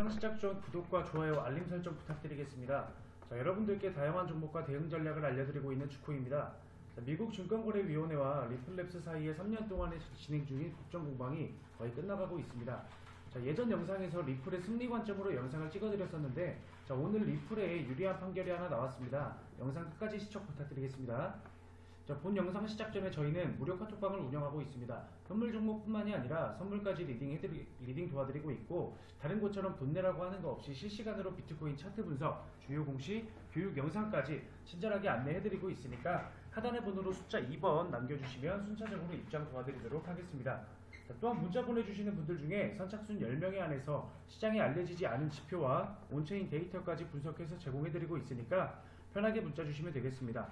영상 시작 전 구독과 좋아요, 알림 설정 부탁드리겠습니다. 자, 여러분들께 다양한 정보과 대응 전략을 알려드리고 있는 주코입니다. 자, 미국 증권거래위원회와 리플랩스 사이에 3년 동안에 진행 중인 국정 공방이 거의 끝나가고 있습니다. 자, 예전 영상에서 리플의 승리 관점으로 영상을 찍어드렸었는데 자, 오늘 리플에 유리한 판결이 하나 나왔습니다. 영상 끝까지 시청 부탁드리겠습니다. 자, 본 영상 시작 전에 저희는 무료 카톡방을 운영하고 있습니다. 선물 종목뿐만이 아니라 선물까지 리딩 해드리, 리딩 도와드리고 있고 다른 곳처럼 돈 내라고 하는 거 없이 실시간으로 비트코인 차트 분석, 주요 공시, 교육 영상까지 친절하게 안내해드리고 있으니까 하단의 번호로 숫자 2번 남겨주시면 순차적으로 입장 도와드리도록 하겠습니다. 자, 또한 문자 보내주시는 분들 중에 선착순 10명에 한해서 시장에 알려지지 않은 지표와 온체인 데이터까지 분석해서 제공해드리고 있으니까 편하게 문자 주시면 되겠습니다.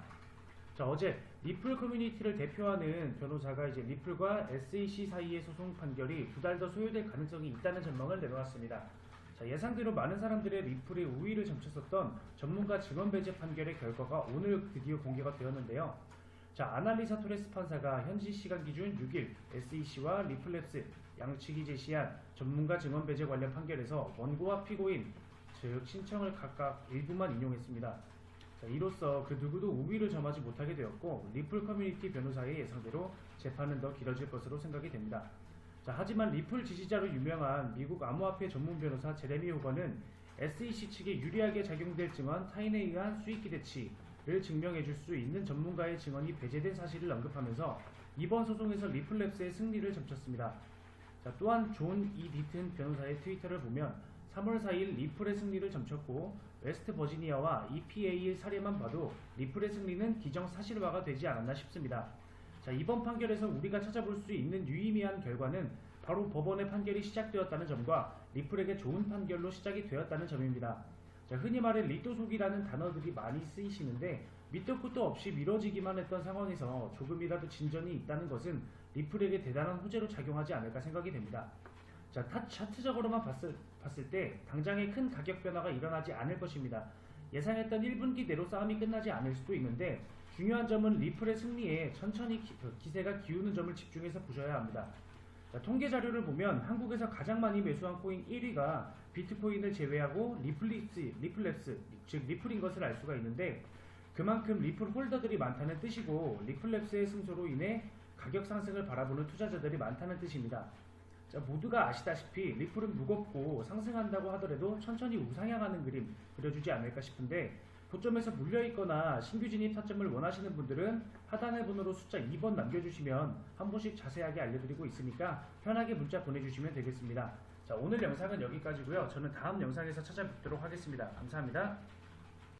자, 어제 리플 커뮤니티를 대표하는 변호사가 이제 리플과 SEC 사이의 소송 판결이 두 달 더 소요될 가능성이 있다는 전망을 내놓았습니다. 자, 예상대로 많은 사람들의 리플의 우위를 점쳤었던 전문가 증언 배제 판결의 결과가 오늘 드디어 공개가 되었는데요. 자, 아날리사 토레스 판사가 현지 시간 기준 6일 SEC와 리플랩스 양측이 제시한 전문가 증언 배제 관련 판결에서 원고와 피고인 즉 신청을 각각 일부만 인용했습니다. 자, 이로써 그 누구도 우위를 점하지 못하게 되었고 리플 커뮤니티 변호사의 예상대로 재판은 더 길어질 것으로 생각이 됩니다. 자, 하지만 리플 지지자로 유명한 미국 암호화폐 전문 변호사 제레미 호건은 SEC 측에 유리하게 작용될 증언 타인에 의한 수익 기대치를 증명해 줄 수 있는 전문가의 증언이 배제된 사실을 언급하면서 이번 소송에서 리플랩스의 승리를 점쳤습니다. 자, 또한 존 이 디튼 변호사의 트위터를 보면 3월 4일 리플의 승리를 점쳤고 웨스트 버지니아와 EPA의 사례만 봐도 리플의 승리는 기정사실화가 되지 않았나 싶습니다. 자, 이번 판결에서 우리가 찾아볼 수 있는 유의미한 결과는 바로 법원의 판결이 시작되었다는 점과 리플에게 좋은 판결로 시작이 되었다는 점입니다. 자, 흔히 말해 리또속이라는 단어들이 많이 쓰이시는데 밑도 끝도 없이 미뤄지기만 했던 상황에서 조금이라도 진전이 있다는 것은 리플에게 대단한 호재로 작용하지 않을까 생각이 됩니다. 자, 타, 차트적으로만 봤을, 봤을 때 당장의 큰 가격 변화가 일어나지 않을 것입니다. 예상했던 1분기 내로 싸움이 끝나지 않을 수도 있는데 중요한 점은 리플의 승리에 천천히 기, 그 기세가 기우는 점을 집중해서 보셔야 합니다. 자, 통계 자료를 보면 한국에서 가장 많이 매수한 코인 1위가 비트코인을 제외하고 리플립스, 리플랩스, 즉 리플인 것을 알 수가 있는데 그만큼 리플 홀더들이 많다는 뜻이고 리플랩스의 승소로 인해 가격 상승을 바라보는 투자자들이 많다는 뜻입니다. 자, 모두가 아시다시피 리플은 무겁고 상승한다고 하더라도 천천히 우상향하는 그림 그려주지 않을까 싶은데 고점에서 물려있거나 신규 진입 타점을 원하시는 분들은 하단의 번호로 숫자 2번 남겨주시면 한 번씩 자세하게 알려드리고 있으니까 편하게 문자 보내주시면 되겠습니다. 자, 오늘 영상은 여기까지고요. 저는 다음 영상에서 찾아뵙도록 하겠습니다. 감사합니다.